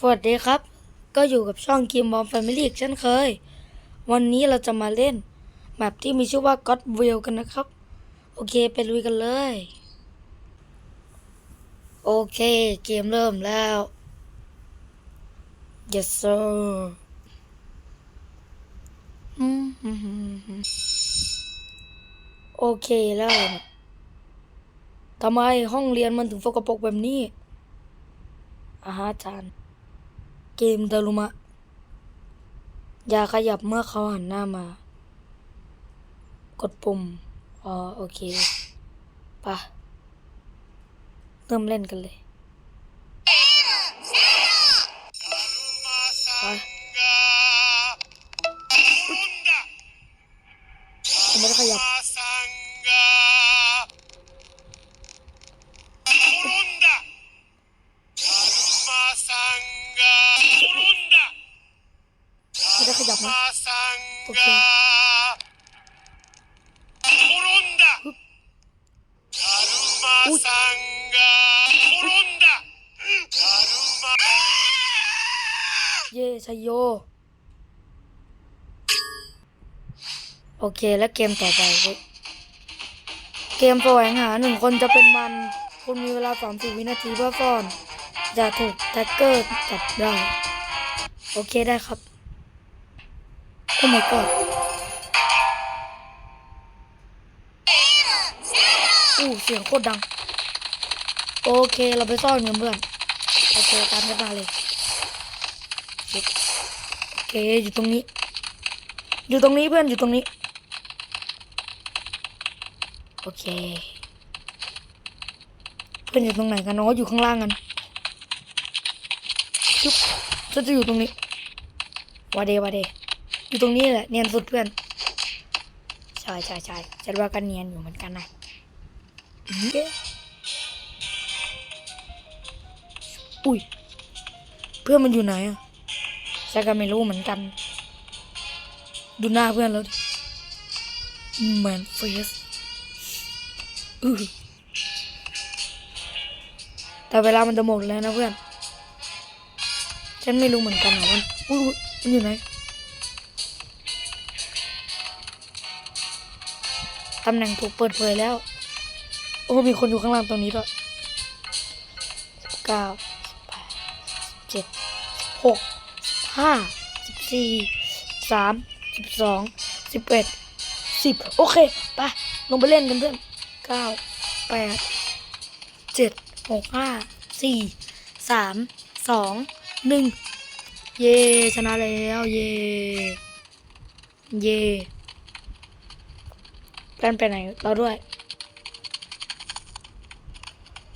สวัสดีครับ ก็อยู่กับช่องกิมบอมแฟมิลี่อีกเช่นเคย วันนี้เราจะมาเล่นแบบที่มีชื่อว่า God w i l l กันนะครับ โอเคไปลุยกันเลย โอเค เกมเริ่มแล้ว yes sir อืมฮึ่มโอเคแล้วทำไมห้องเรียนมันถึงสกปรกแบบนี้อาฮะอาจารย์ เกมดารุมะ อย่าขยับเมื่อเขาหันหน้ามา กดปุ่ม อ๋อ โอเคปะเริ่มเล่นกันเลย ชยโย โอเคแล้วเกมต่อไป เกมแสวงหาหนึ่งคนจะเป็นมัน คุณมีเวลา30วินาทีเพื่อซ่อนอย่าถูกแท็กเกอร์จับได้ โอเคได้ครับโอ้ my god อู้เสียงโคตรดัง โอเคเราไปซ่อนกันเพื่อน โอเคตามกันมาเลย โอเคอยู่ตรงนี้ อยู่ตรงนี้เพื่อนอยู่ตรงนี้ โอเค เพื่อนอยู่ตรงไหนกันเนาะอยู่ข้างล่างกันชุบฉันจะอยู่ตรงนี้วาเดวาเดอยู่ตรงนี้แหละเนียนสุดเพื่อนใช่ใช่ใช่ฉันว่าก็เนียนอยู่เหมือนกันนะอืมเอ๊ะอุ้ยเพื่อนมันอยู่ไหนอะ ฉันก็ไม่รู้เหมือนกัน ดูหน้าเพื่อนแล้วดิแมนเฟสแต่เวลามันจะหมดแล้วนะเพื่อน ฉันไม่รู้เหมือนกันนะมันอุ้ยอุ๊ยมันอยู่ไหนตำแหน่งถูกเปิดเผยแล้ว โอ้ มีคนอยู่ข้างล่างตรงนี้ด้วยเก้าแปดเจ็ดหก ห้าสิบสี่สามสิบสองสิบเอ็ดสิบโอเคไปลงไปเล่นกันเพื่อนเก้าแปดเจ็ดหกห้าสี่สามสองหนึ่งเย่ชนะแล้วเย่เย่เพื่นไปไหนเราด้วย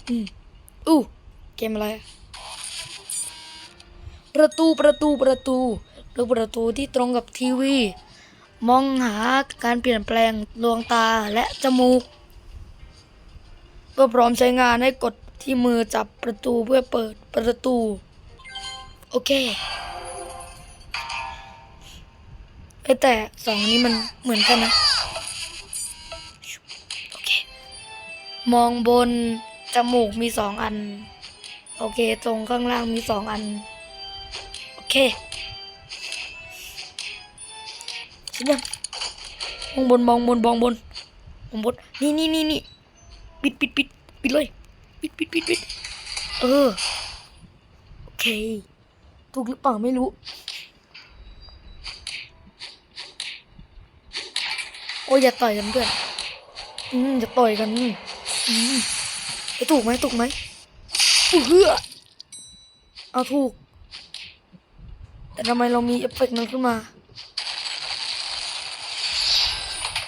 อืมอู้เกมอะไร ประตูประตูประตูหรือประตูที่ตรงกับทีวี มองหาการเปลี่ยนแปลงดวงตาและจมูกเพื่อพร้อมใช้งานให้กดที่มือจับประตูเพื่อเปิดประตู โอเคเอ้ยแต่สองนี้มันเหมือนกันนะโอเคมองบนจมูกมีสองอัน โอเค ตรงข้างล่างมีสองอัน เคชิบะมองบนมองบนมองบนมองบนนี่นี่นี่นี่ปิดปิดปิดปิดเลยปิดปิดปิดปิดเออโอเคถูกหรือเปล่าไม่รู้โอ้ยอย่าต่อยกันเพื่อนอืมจะต่อยกันอืมไอถูกไหมถูกไหมเฮือเอาถูก แต่ทำไมเรามีเอฟเฟกต์นั้นขึ้นมา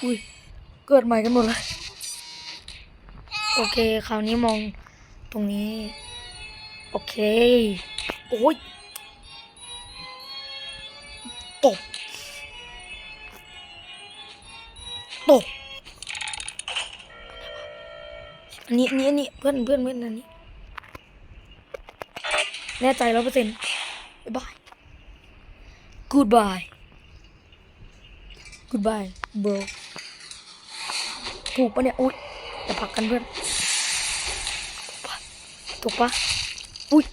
อุ้ย เกิดใหม่กันหมดเลย โอเค คราวนี้มองตรงนี้ โอเค โอ้ยตบตบอันนี้อันนี้อันนี้เพื่อนเพื่อนเพื่อนอันนี้ แน่ใจร้อยเปอร์เซ็นต์บ๊ายบาย goodbye goodbye bro ถูกปะเนี่ย อุ้ยจะผักกันเพื่อนถูกปะถูกปะอุ้ย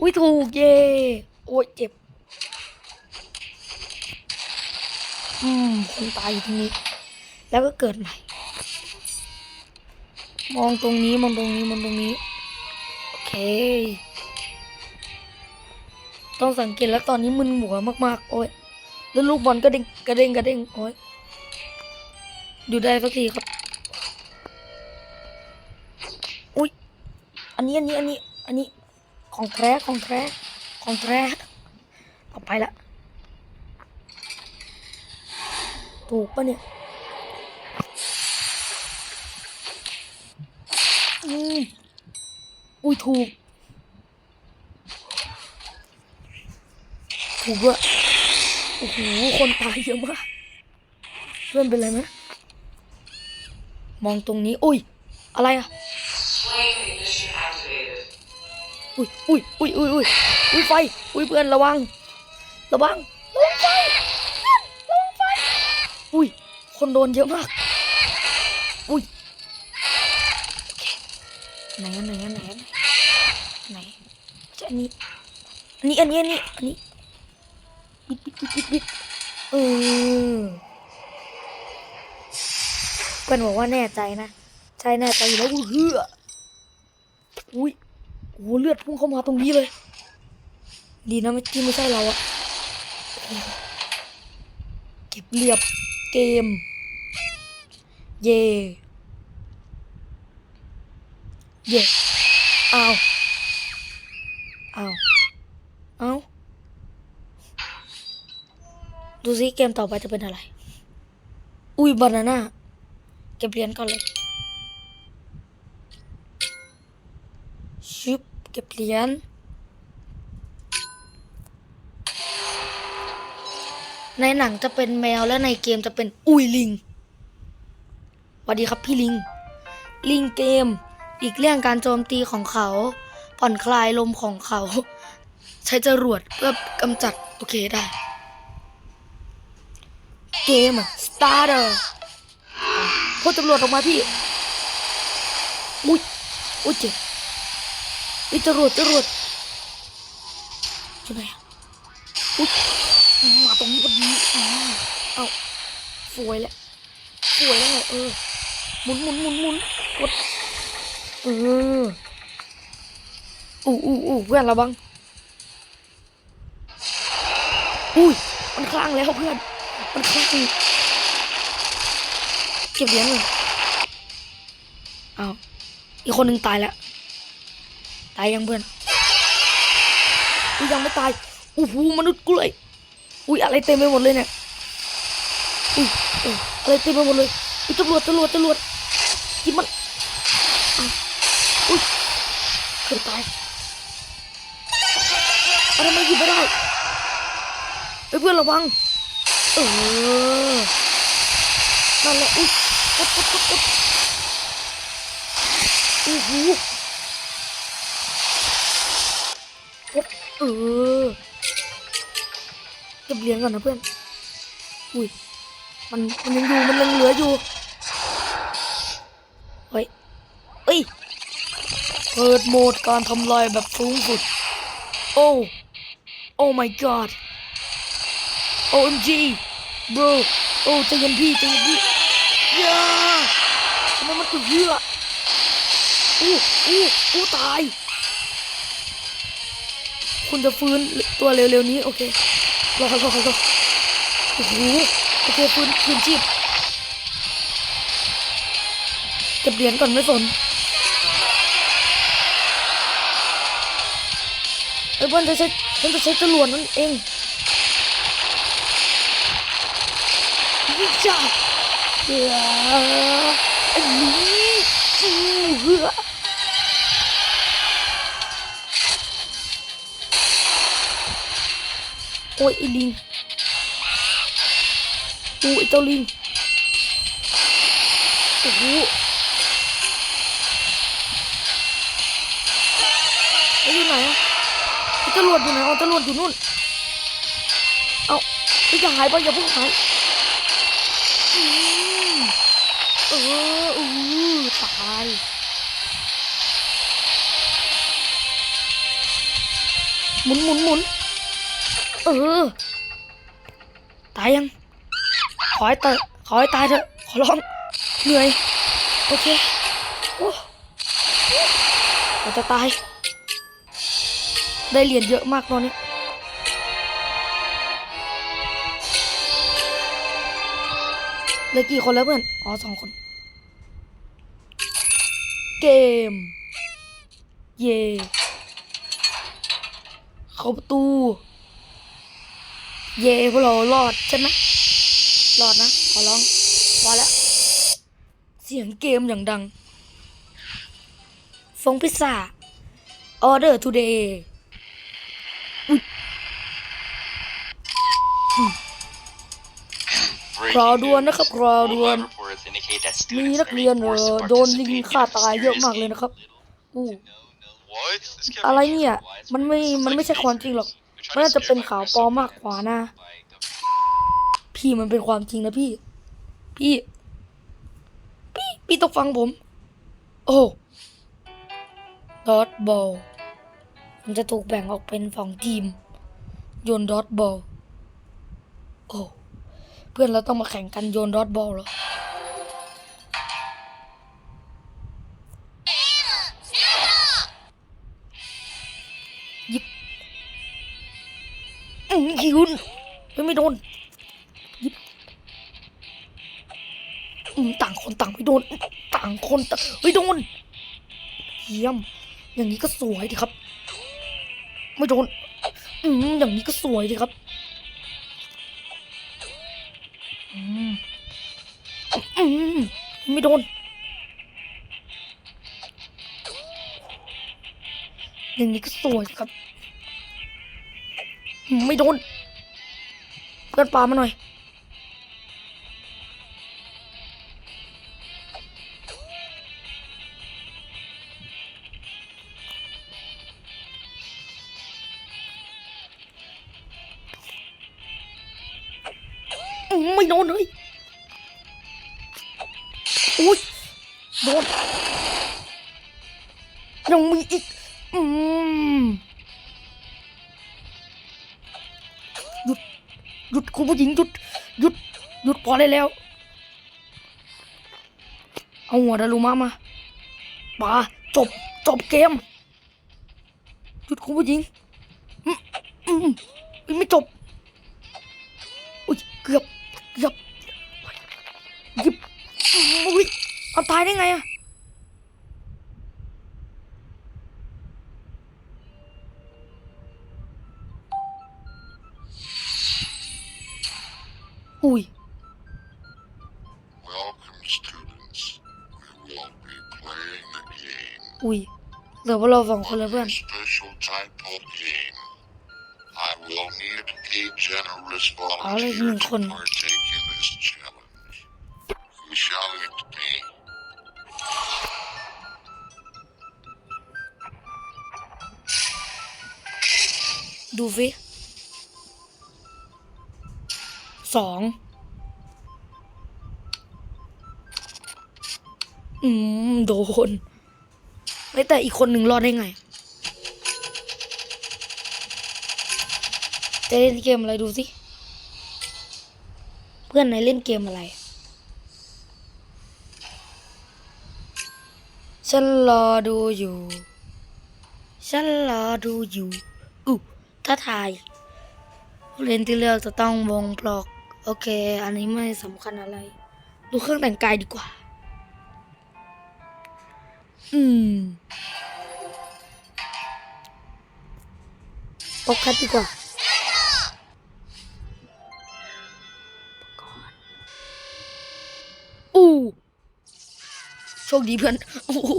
อุ้ยถูกเย่โอ้ยเจ็บ อืมคนตายอยู่ตรงนี้ แล้วก็เกิดใหม่ มองตรงนี้ มองตรงนี้ มองตรงนี้ โอเค ต้องสังเกตแล้วตอนนี้มึนหัวมากๆ โอ้ยแล้วลูกบอลก็เด้งกระเด้งกระเด้งโอ้ยอยู่ได้สักทีครับ อุ้ยอันนี้อันนี้อันนี้อันนี้ของแท้ของแท้ของแท้เอาไปละถูกปะเนี่ยอืมอุ้ยถูก ถูกด้วยโอ้โหคนตายเยอะมากเพื่อนเป็นไรไหมมองตรงนี้อุ้ยอะไรอะอุ้ยอุ้ยอุ้ยอุ้ยอุ้ยอุ้ยไฟอุ้ยเพื่อนระวัง ระวังระวังไฟเพื่อนระวังไฟอุ้ยคนโดนเยอะมากอุ้ยไหนอะไหนอะไหนะไหนจะอันนี้อันนี้อันนี้อันนี้ เออเพื่อนบอกว่าแน่ใจนะ ใช่แน่ใจอยู่แล้วอุ้ยเฮืออุ้ยโอ้เลือดพุ่งเข้ามาตรงนี้เลย ดีนะไม่ที่ไม่ใช่เราอะเก็บเรียบเกม เย่เย่เอาเอา ดูซิเกมต่อไปจะเป็นอะไร อุ้ยบานาน่าเก็บเหรียญก่อนเลยชุบเก็บเหรียญในหนังจะเป็นแมวและในเกมจะเป็นอุยลิงสวัสดีครับพี่ลิง ลิงเกม อีกเลี่ยงการโจมตีของเขา ผ่อนคลายลมของเขา ใช้จรวดเพื่อกำจัด โอเคได้ เกมสตาร์เตอร์พวกตำรวจออกมาพี่ อุ้ย อุ้ยเจ็บไอ้ยจรวดจรวดอยู่ไหนอะอุ๊ยมาตรงนี้พอดีอ่าเอาสวยแล้วสวยแล้วไงเออ หมุนหมุนหมุนหมุนกด เอออู้อู้อู้เพื่อนระวัง อุ้ย มันคลั่งแล้วเพื่อน มันคลั่งเก็บเหรียญเลยอ้าวอีกคนหนึ่งตายแล้ว ตายยังเพื่อนอุ้ยยังไม่ตายอู้หูมนุษย์กล้วย อุ้ยอะไรเต็มไปหมดเลยเนี่ยอุ้ยอออะไรเต็มไปหมดเลยอุ้ยตำรวจตำรวจตำรวจยิบมันอุ้ยเกือบตายอะไรมันหยิบไม่ได้เพื่อนระวัง เออนั่นแหละอุ้ยกดกดกดกดอู้หูเออเก็บเหรียญก่อนนะเพื่อน อุ้ย มันมันยังอยู่มันยังเหลืออยู่ เฮ้ยเอ้ย เปิดโหมดการทำลายแบบสูงสุด โอ้ โอ้ my god OMG bro โอ้ใจเย็นพี่ใจเย็นพี่ย่าทำไมมันถึงเยื่ออู้อู้อู้ตาย คุณจะฟื้นตัวเร็วๆนี้โอเครอรอรอรอโอ้โหโอเคฟื้นฟื้นชีพเก็บเหรียญก่อนไม่สนเอ้บอลจะใช้ฉันจะใช้จรวดนั่นเองยิ่ง จ้าเฮ้ออันนี้ฟูเหือโอ้ยไอ้ลิงโอ้ยเจ้าลิงโอ้โหไอ้อยู่ไหนอะไอ้จรวดอยู่ไหนเอาจรวดอยู่นู่น เอาไอ้จะหายไปอย่าเพิ่งหาย เอออือตายหมุนหมุนหมุนเออ ตายยัง ขอให้ตายขอให้ตายเถอะ ขอร้อง เหนื่อย โอเคโอ้เราจะตาย ได้เหรียญเยอะมากตอนนี้ เหลือกี่คนแล้วเพื่อน อ๋อสองคน เกม เย่เข้าประตู เย่พวกเรารอดใช่ไหมรอดนะ ขอร้อง พอแล้ว เสียงเกมอย่างดัง ฟงพิซซ่า ออเดอร์ทูเดย์ ราวด่วนนะครับราวด่วน มีนักเรียนเออโดนลิงฆ่าตายเยอะมากเลยนะครับอู้อะไรเนี่ย มันไม่ มันไม่ใช่ความจริงหรอก มันน่าจะเป็นข่าวปลอมมากกว่านะ พี่มันเป็นความจริงนะพี่ พี่ พี่ พี่ต้องฟังผม โอ้ดอทบอล มันจะถูกแบ่งออกเป็นสองทีม โยนดอทบอล โอ้ พื่อนเราต้องมาแข่งกันโยนดอทบอลเหรอยิบอืมยิงไม่ไม่โดนยิบอืมต่างคนต่างไม่โดน ต่างคนต่างไม่โดน เยี่ยม อย่างนี้ก็สวยดีครับ ไม่โดน อืมอย่างนี้ก็สวยดีครับ ไม่โดนอย่างนี้ก็สวยครับ ไม่โดน เพื่อนปามาหน่อย ไม่โดนเลย ดนยังมีอีก อืมหยุด หยุดคุณผู้หญิงหยุด หยุด หยุดพอได้แล้ว เอาหัวดารุมะมาป่าจบ จบเกม หยุดคุณผู้หญิง อืมอืมไม่จบาตายได้ไงอะอุ้ย Welcome, students. We will be playing a game. อุ้ยเหลือพวกเราสองคนแล้วเพื่อน Special type of game. I will need a generous Alle volunteer hier to gewoon. partake ดูสิสองอืม โดนเฮ้ยแต่อีกคนหนึ่งรอดได้ไง จะเล่นเกมอะไรดูสิ เพื่อนไหนเล่นเกมอะไร ฉันรอดูอยู่ ฉันรอดูอยู่ ถ้าทายผู้เล่นที่เลือกจะต้องวงปลอก โอเค อันนี้ไม่สำคัญอะไร ดูเครื่องแต่งกายดีกว่า อืมโอคัดดีกว่าอู้โชคดีเพื่อน โอ้โห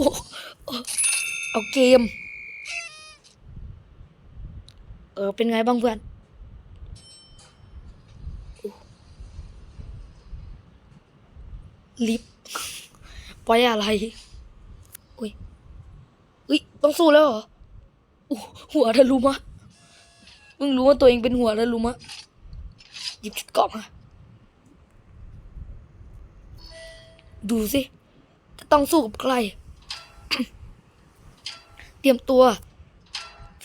เอาเกม ออเป็นไงบ้างเพื่อนอู้ลิฟต์ไว้อะไร อุ้ย อุ้ย ต้องสู้แล้วเหรออู้หัวทะลุมะมึงรู้ว่าตัวเองเป็นหัวทะลุมะหยิบชุดเกราะมา ดูสิจะต้องสู้กับใคร เตรียมตัว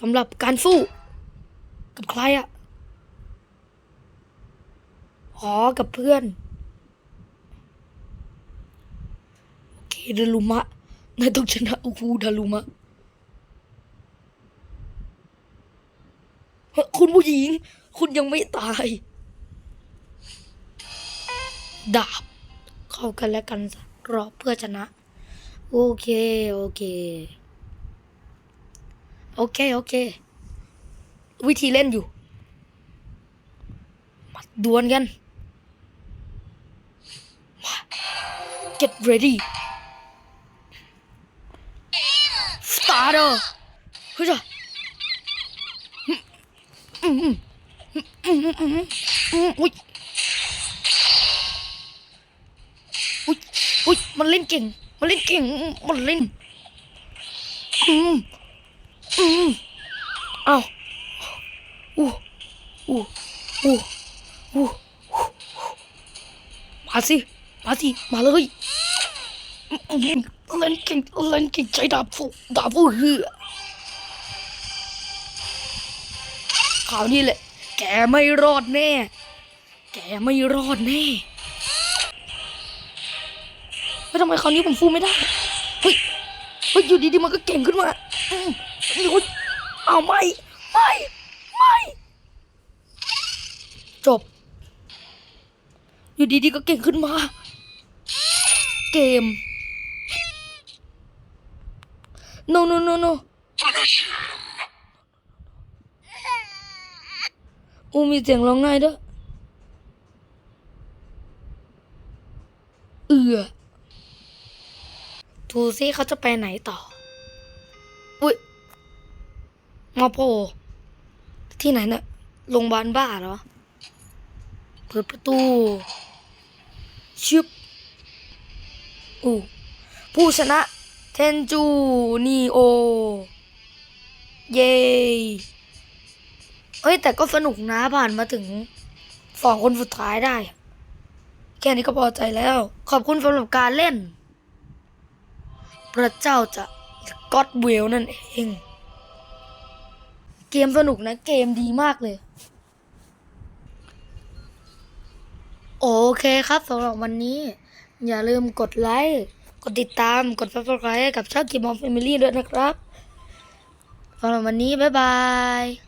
สำหรับการสู้ กับใครอะอ๋อ กับเพื่อน โอเคดารุมะ นายต้องชนะอูคูดารุมะ คุณผู้หญิง คุณยังไม่ตาย ดาบ เข้ากันและกันรอเพื่อชนะ โอเค โอเค โอเค โอเค วิธีเล่นอยู่มาดวลกันมา get ready starter เฮ้ยจ้ะอืมอืมอืมอืมอืมอืมอืมอุ้ยอุ้ยอุ้ยมันเล่นเก่ง มันเล่นเก่ง มันเล่น อืม อืม เอา อู้อู้อู้อู้มาสิ มาสิ มาเลยอืมเล่นเก่งเล่นเก่งใช้ดาบฟูดาบฟูเหือคราวนี้แหละ แกไม่รอดแน่ แกไม่รอดแน่แล้วทำไมคราวนี้ผมฟูไม่ได้ เฮ้ย เฮ้ยอยู่ดีๆมันก็เก่งขึ้นมาอืมนี่คุณเอาไม่ ไม่ จบ อยู่ดีๆก็เก่งขึ้นมา เกม no no no no อูมีเสียงร้องไห้ด้วยเอือดูซิเขาจะไปไหนต่อ อุ้ยมาโผล่ ที่ไหนเนี่ยโรงพยาบาลบ้าเหรอ เปิดประตู ชึบอู้ผู้ชนะเทนจูนีโอ เย้เฮ้ย แต่ก็สนุกนะผ่านมาถึงสองคนสุดท้ายได้ แค่นี้ก็พอใจแล้ว ขอบคุณสำหรับการเล่น พระเจ้าจะก็อดเวลนั่นเอง เกมสนุกนะ เกมดีมากเลย โอเคครับสำหรับวันนี้ อย่าลืมกดไลค์กดติดตามกด subscribe กับช่องกิมอมแฟมิลี่ด้วยนะครับสำหรับวันนี้ บ๊ายบาย